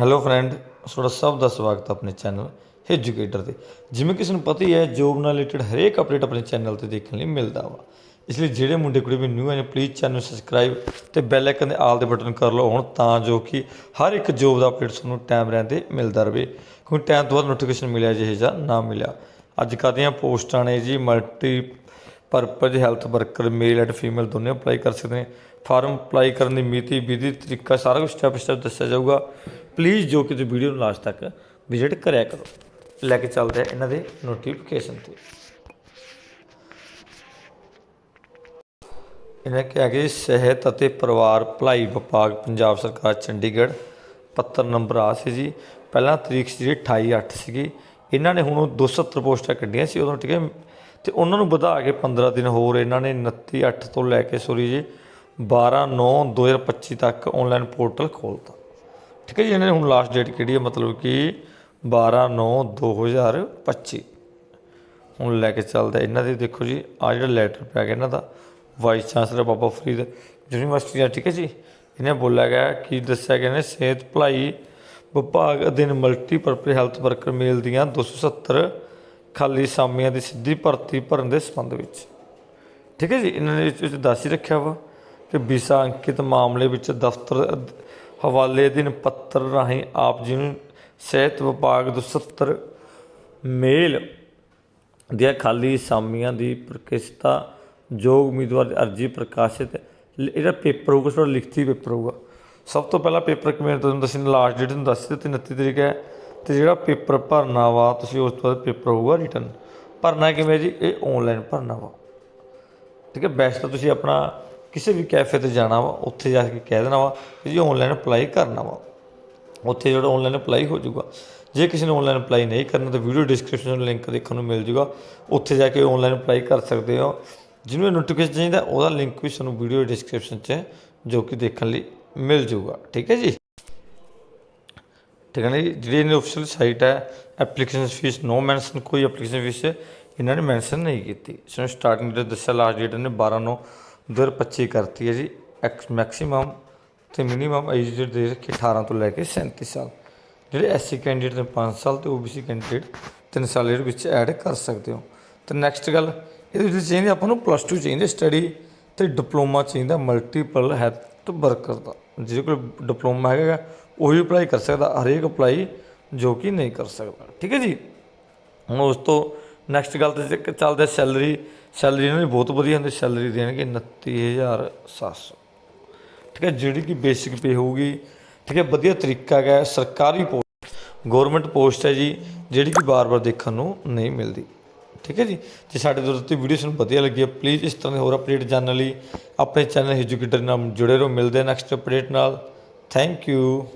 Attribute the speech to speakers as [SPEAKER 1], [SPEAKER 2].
[SPEAKER 1] Hello friend ਤੁਹਾਡਾ ਸਭ ਦਾ ਸਵਾਗਤ ਹੈ ਆਪਣੇ ਚੈਨਲ ਐਜੂਕੇਟਰ ਤੇ। ਜਿਵੇਂ ਕਿ ਤੁਹਾਨੂੰ ਪਤਾ ਹੀ ਹੈ ਜੋਬ ਨਾਲ ਰਿਲੇਟਡ ਹਰੇਕ ਅਪਡੇਟ ਆਪਣੇ ਚੈਨਲ ਤੇ ਦੇਖਣ ਲਈ ਮਿਲਦਾ ਵਾ। ਇਸ ਲਈ ਜਿਹੜੇ ਮੁੰਡੇ ਕੁੜੀ ਵੀ ਨਿਊ ਆਏ ਨੇ ਪਲੀਜ਼ ਚੈਨਲ ਸਬਸਕ੍ਰਾਈਬ ਤੇ ਬੈਲ ਆਈਕਨ ਦੇ ਆਲ ਦੇ ਬਟਨ ਕਰ ਲਓ ਹੁਣ, ਤਾਂ ਜੋ ਕਿ ਹਰ ਇੱਕ ਜੋਬ ਦਾ ਅਪਡੇਟ ਤੁਹਾਨੂੰ ਟਾਈਮ ਰਹਿੰਦੇ ਮਿਲਦਾ ਰਹੇ ਕਿਉਂਕਿ ਟਾਈਮ ਤੋਂ ਬਾਅਦ ਨੋਟੀਫਿਕੇਸ਼ਨ ਮਿਲਿਆ, ਜਿਹੇ ਜਾਂ ਨਾ ਮਿਲਿਆ। ਅੱਜ ਕੱਲ੍ਹ ਪੋਸਟਾਂ ਨੇ ਜੀ multi purpose health worker male and female ਦੋਨੇ ਅਪਲਾਈ ਕਰ ਸਕਦੇ ਨੇ। ਫਾਰਮ ਅਪਲਾਈ ਕਰਨ ਦੀ ਮਿਤੀ, ਵਿਧੀ, ਤਰੀਕਾ ਸਾਰਾ ਕੁਝ ਸਟੈਪ ਸਟੈਪ ਦੱਸਿਆ ਜਾਊਗਾ। ਪਲੀਜ਼ ਜੋ ਕਿ ਤੁਸੀਂ ਵੀਡੀਓ ਨੂੰ ਲਾਸਟ ਤੱਕ ਵਿਜ਼ਿਟ ਕਰਿਆ ਕਰੋ। ਲੈ ਕੇ ਚੱਲਦੇ ਆ ਇਹਨਾਂ ਦੇ ਨੋਟੀਫਿਕੇਸ਼ਨ ਤੇ। ਇਹਨਾਂ ਕਿਹਾ ਕਿ ਸਿਹਤ ਅਤੇ ਪਰਿਵਾਰ ਭਲਾਈ ਵਿਭਾਗ, ਪੰਜਾਬ ਸਰਕਾਰ, ਚੰਡੀਗੜ੍ਹ। ਪੱਤਰ ਨੰਬਰ ਆ ਸੀ ਜੀ। ਪਹਿਲਾਂ ਤਰੀਕ ਸੀ ਜਿਹੜੀ 28 8 ਸੀਗੀ। ਇਹਨਾਂ ਨੇ ਹੁਣ ਉਹ 270 ਪੋਸਟਾਂ ਕੱਢੀਆਂ ਸੀ। ਉਦੋਂ ਠੀਕ ਹੈ ਤੇ ਉਹਨਾਂ ਨੂੰ ਵਧਾ ਕੇ 15 ਦਿਨ ਹੋਰ ਇਹਨਾਂ ਨੇ 29 8 ਤੋਂ ਲੈ ਕੇ, ਸੋਰੀ ਜੀ 12 9 2025 ਤੱਕ ਆਨਲਾਈਨ ਪੋਰਟਲ ਖੋਲਤਾ। ਠੀਕ ਹੈ ਜੀ, ਇਹਨਾਂ ਨੇ ਹੁਣ ਲਾਸਟ ਡੇਟ ਕਿਹੜੀ ਹੈ? ਮਤਲਬ ਕਿ 12 9 2025 ਹੁਣ ਲੈ ਕੇ ਚੱਲਦਾ ਇਹਨਾਂ ਦੇ, ਦੇਖੋ ਜੀ ਆ ਜਿਹੜਾ ਲੈਟਰ ਪੈ ਗਿਆ ਇਹਨਾਂ ਦਾ vice chancellor Baba Farid university ਦਾ, ਠੀਕ ਹੈ ਜੀ? ਇਹਨੇ ਬੋਲਿਆ ਗਿਆ, ਕਿ ਦੱਸਿਆ ਗਿਆ ਨੇ? ਸਿਹਤ ਭਲਾਈ ਵਿਭਾਗ ਅਧੀਨ ਮਲਟੀਪਰਪਸ ਹੈਲਥ ਵਰਕਰ ਮੇਲ ਦੀਆਂ 270 ਖਾਲੀ ਸਾਮੀਆਂ ਦੀ ਸਿੱਧੀ ਭਰਤੀ ਭਰਨ ਦੇ ਸੰਬੰਧ ਵਿੱਚ। ਠੀਕ ਹੈ ਜੀ, ਇਹਨਾਂ ਨੇ ਇਸ ਵਿੱਚ ਦੱਸ ਹੀ ਰੱਖਿਆ ਵਾ ਕਿ ਵੀਸਾ ਅੰਕਿਤ ਮਾਮਲੇ ਵਿੱਚ ਦਫ਼ਤਰ ਹਵਾਲੇ ਅਧੀਨ ਪੱਤਰ ਰਾਹੀਂ ਆਪ ਜੀ ਨੂੰ ਸਿਹਤ ਵਿਭਾਗ 270 ਮੇਲ ਦੀਆਂ ਖਾਲੀ ਸਾਮੀਆਂ ਦੀ ਪ੍ਰਕਿਸ਼ਤਾ ਯੋਗ ਉਮੀਦਵਾਰ ਦੀ ਅਰਜੀ ਪ੍ਰਕਾਸ਼ਿਤ ਲ- ਇਹਦਾ ਪੇਪਰ ਹੋਊਗਾ ਥੋੜਾ ਲਿਖਤੀ ਪੇਪਰ ਹੋਊਗਾ। ਸਭ ਤੋਂ ਪਹਿਲਾਂ ਪੇਪਰ ਕਿਵੇਂ ਤੁਹਾਨੂੰ ਦੱਸੀ, ਲਾਸਟ ਡੇਟ ਤੁਹਾਨੂੰ ਦੱਸ ਦਿੱਤੀ 29 ਤਰੀਕ ਹੈ। ਤੇ ਜਿਹੜਾ ਪੇਪਰ ਭਰਨਾ ਵਾ, ਤੁਸੀਂ ਉਸ ਤੋਂ ਬਾਅਦ ਪੇਪਰ ਹੋਊਗਾ ਰਿਟਰਨ ਭਰਨਾ ਕਿਵੇਂ ਜੀ? ਇਹ ਆਨਲਾਈਨ ਭਰਨਾ ਵਾ। ਠੀਕ ਹੈ ਬੈਸਟ ਤਾਂ ਤੁਸੀਂ ਆਪਣਾ ਕਿਸੇ ਵੀ ਕੈਫੇ ਤੇ ਜਾਣਾ ਵਾ, ਉੱਥੇ ਜਾ ਕੇ ਕਹਿ ਦੇਣਾ ਵਾ ਕਿ ਜੀ ਆਨਲਾਈਨ ਅਪਲਾਈ ਕਰਨਾ ਵਾ। ਉੱਥੇ ਜਿਹੜਾ ਆਨਲਾਈਨ ਅਪਲਾਈ ਹੋ ਜਾਊਗਾ। ਜੇ ਕਿਸੇ ਨੇ ਆਨਲਾਈਨ ਅਪਲਾਈ ਨਹੀਂ ਕਰਨਾ, ਤਾਂ ਵੀਡੀਓ ਡਿਸਕ੍ਰਿਪਸ਼ਨ ਲਿੰਕ ਦੇਖਣ ਨੂੰ ਮਿਲ ਜਾਊਗਾ। ਉੱਥੇ ਜਾ ਕੇ ਆਨਲਾਈਨ ਅਪਲਾਈ ਕਰ ਸਕਦੇ ਹੋ। ਜਿਹਨੂੰ ਨੋਟੀਫਿਕੇਸ਼ਨ ਚਾਹੀਦਾ, ਉਹਦਾ ਲਿੰਕ ਵੀ ਤੁਹਾਨੂੰ ਵੀਡੀਓ ਡਿਸਕ੍ਰਿਪਸ਼ਨ 'ਚ ਜੋ ਕਿ ਦੇਖਣ ਲਈ ਮਿਲ ਜਾਊਗਾ। ਠੀਕ ਹੈ ਜੀ? ਠੀਕ ਹੈ ਨਾ ਜੀ? ਜਿਹੜੀ ਇਹਦੀ ਅਫੀਸ਼ੀਅਲ ਸਾਈਟ ਹੈ ਐਪਲੀਕੇਸ਼ਨ ਫੀਸ ਨੋ ਮੈਂਸ਼ਨ ਕੋਈ ਐਪਲੀਕੇਸ਼ਨ ਫੀਸ ਇਹਨਾਂ ਨੇ ਮੈਂਸ਼ਨ ਨਹੀਂ ਕੀਤੀ। ਸਾਨੂੰ ਸਟਾਰਟਿੰਗ ਡੇਟ ਦੱਸਿਆ ਲਾਸਟ ਡੇਟ ਨੇ 12 9 2025 ਕਰਤੀ ਹੈ ਜੀ। ਐਕਸ ਮੈਕਸਿਮਮ ਤੇ ਮਿਨੀਮਮ ਏਜ ਜਿਹੜੀ ਦੇ ਰੱਖੀ 18 ਤੋਂ ਲੈ ਕੇ 37 ਸਾਲ। ਜਿਹੜੇ ਐਸਸੀ ਕੈਂਡੀਡੇਟ ਨੇ 5 ਸਾਲ ਤੇ ਓਬੀਸੀ ਕੈਂਡੀਡੇਟ 3 ਸਾਲ ਇਹਦੇ ਵਿੱਚ ਐਡ ਕਰ ਸਕਦੇ ਹੋ। ਤੇ ਨੈਕਸਟ ਗੱਲ, ਇਹਦੇ ਵਿੱਚ ਚਾਹੀਦੀ ਆਪਾਂ ਨੂੰ ਪਲੱਸ 2 ਚਾਹੀਦੀ ਸਟੱਡੀ ਤੇ ਡਿਪਲੋਮਾ ਚਾਹੀਦਾ ਮਲਟੀਪਲ ਹੈਲਥ ਵਰਕਰ ਦਾ। ਜਿਹਦੇ ਕੋਲ ਡਿਪਲੋਮਾ ਹੈਗਾ ਉਹੀ ਅਪਲਾਈ ਕਰ ਸਕਦਾ, ਹਰੇਕ ਅਪਲਾਈ ਜੋ ਕਿ ਨਹੀਂ ਕਰ ਸਕਦਾ। ਠੀਕ ਹੈ ਜੀ? ਹੁਣ ਉਸ ਤੋਂ ਨੈਕਸਟ ਗੱਲ ਤੇ ਜੇ ਚੱਲਦੇ ਸੈਲਰੀ ਸੈਲਰੀ ਇਹਨਾਂ ਦੀ ਬਹੁਤ ਵਧੀਆ ਹੁੰਦੀ ਸੈਲਰੀ ਦੇਣਗੇ 29700 ਠੀਕ ਹੈ, ਜਿਹੜੀ ਕਿ ਬੇਸਿਕ ਪੇ ਹੋਊਗੀ, ਠੀਕ ਹੈ, ਵਧੀਆ ਤਰੀਕਾ ਹੈ, ਸਰਕਾਰੀ ਪੋਸਟ ਗਵਰਨਮੈਂਟ ਪੋਸਟ ਹੈ ਜੀ, ਜਿਹੜੀ ਕਿ ਬਾਰ-ਬਾਰ ਦੇਖਣ ਨੂੰ ਨਹੀਂ ਮਿਲਦੀ। ਠੀਕ ਹੈ ਜੀ? ਜੇ ਸਾਡੇ ਦੋਸਤ ਦੀ ਵੀਡੀਓ ਤੁਹਾਨੂੰ ਵਧੀਆ ਲੱਗੀ ਹੈ ਪਲੀਜ਼ ਇਸ ਤਰ੍ਹਾਂ ਦੇ ਹੋਰ ਅਪਡੇਟ ਜਾਣਨ ਲਈ ਆਪਣੇ ਚੈਨਲ ਐਜੂਕੇਟਰ ਨਾਲ ਜੁੜੇ ਰਹੋ, ਮਿਲਦੇ ਨੈਕਸਟ ਅਪਡੇਟ ਨਾਲ। Thank you